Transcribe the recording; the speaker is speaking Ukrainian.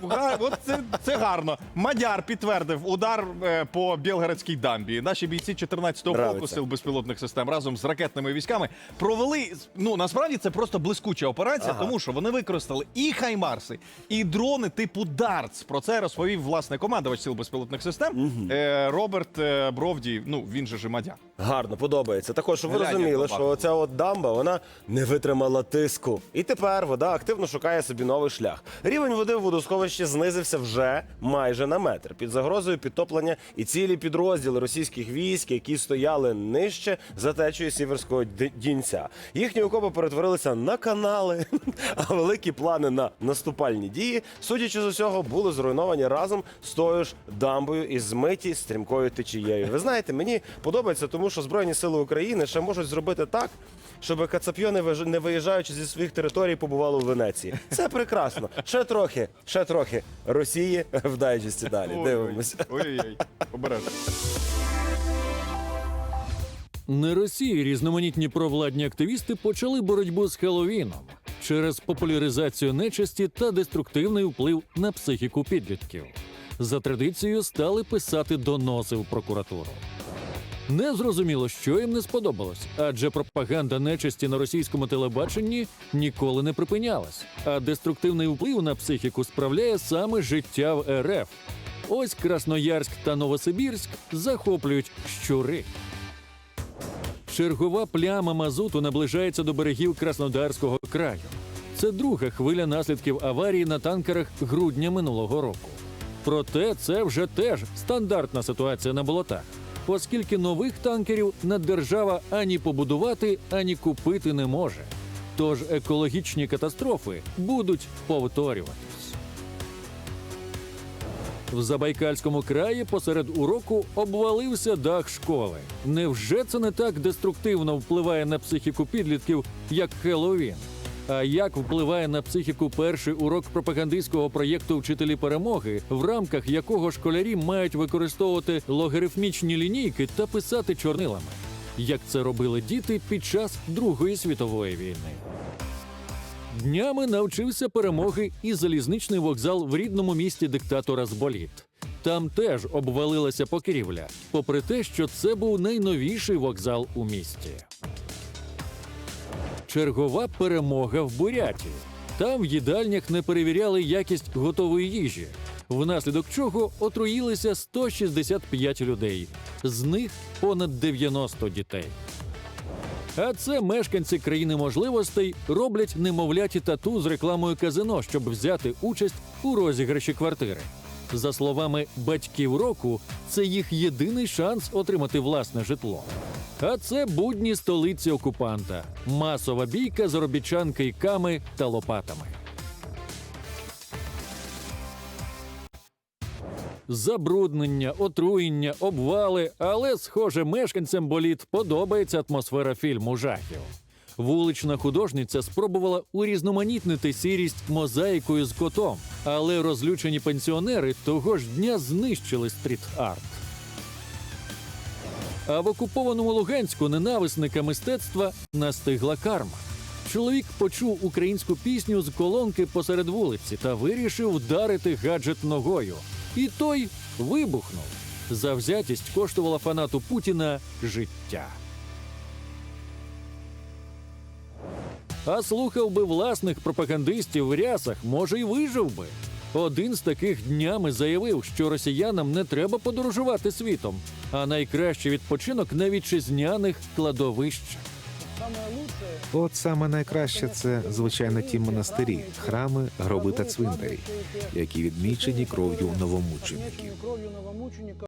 Типу, от це, це гарно. Мадяр підтвердив удар е, по Білгородській дамбі. Наші бійці 14-го полку Нравиться. сил безпілотних систем разом з ракетними військами провели. Ну насправді це просто блискуча операція, Ага. тому що вони використали і хаймарси, і дрони типу Дартс. Про це розповів власне командувач сил безпілотних систем е, Роберт е, Бровді. Ну він же ж і Мадяр. Гарно, подобається. Також щоб ви Глянь, як розуміли, що оця от дамба вона не витримала тиску. І тепер вода активно шукає собі новий шлях. Рівень води в водосховищі знизився вже майже на метр. Під загрозою підтоплення і цілі підрозділи російських військ, які стояли нижче за течією сіверського Д- дінця. Їхні окопи перетворилися на канали, а великі плани на наступальні дії, судячи з усього, були зруйновані разом з тою ж дамбою і змиті стрімкою течією. Ви знаєте, мені подобається, тому що Збройні сили України ще можуть зробити так, щоб кацапьйони, виж- не виїжджаючи зі своїх територій, побували у Венеції. Це прекрасно. Ще трохи, ще трохи Росії в дайджесті далі. Дивимося. Ой-ой-ой, обережно. На Росії різноманітні провладні активісти почали боротьбу з Хеллоуіном через популяризацію нечисті та деструктивний вплив на психіку підлітків. За традицією стали писати доноси в прокуратуру. Не зрозуміло, що їм не сподобалось, адже пропаганда нечисті на російському телебаченні ніколи не припинялась. А деструктивний вплив на психіку справляє саме життя в РФ. Ось Красноярськ та Новосибірськ захоплюють щури. Чергова пляма мазуту наближається до берегів Краснодарського краю. Це друга хвиля наслідків аварії на танкерах грудня минулого року. Проте це вже теж стандартна ситуація на болотах, оскільки нових танкерів наддержава ані побудувати, ані купити не може. Тож екологічні катастрофи будуть повторюватись. В Забайкальському краї посеред уроку обвалився дах школи. Невже це не так деструктивно впливає на психіку підлітків, як Хеллоуін? А як впливає на психіку перший урок пропагандистського проєкту Вчителі перемоги, в рамках якого школярі мають використовувати логарифмічні лінійки та писати чорнилами, як це робили діти під час Другої світової війни? Днями навчився перемоги і залізничний вокзал в рідному місті диктатора Зболіт. Там теж обвалилася покрівля, попри те, що це був найновіший вокзал у місті. Чергова перемога в Буряті. Там в їдальнях не перевіряли якість готової їжі, внаслідок чого отруїлися 165 людей, з них понад 90 дітей. А це мешканці країни можливостей роблять немовляті тату з рекламою казино, щоб взяти участь у розіграші квартири. За словами батьків року, це їх єдиний шанс отримати власне житло. А це будні столиці окупанта, масова бійка заробітчан кийками та лопатами. Забруднення, отруєння, обвали, але, схоже, мешканцям боліт подобається атмосфера фільму жахів. Вулична художниця спробувала урізноманітнити сірість мозаїкою з котом, але розлючені пенсіонери того ж дня знищили стріт-арт. А в окупованому Луганську ненависника мистецтва настигла карма. Чоловік почув українську пісню з колонки посеред вулиці та вирішив вдарити гаджет ногою. І той вибухнув. Завзятість коштувала фанату Путіна життя. А слухав би власних пропагандистів в рясах, може, й вижив би. Один з таких днями заявив, що росіянам не треба подорожувати світом, а найкращий відпочинок на вітчизняних кладовищах. От саме найкраще це, звичайно, ті монастирі, храми, гроби та цвинтарі, які відмічені кров'ю новомучеників.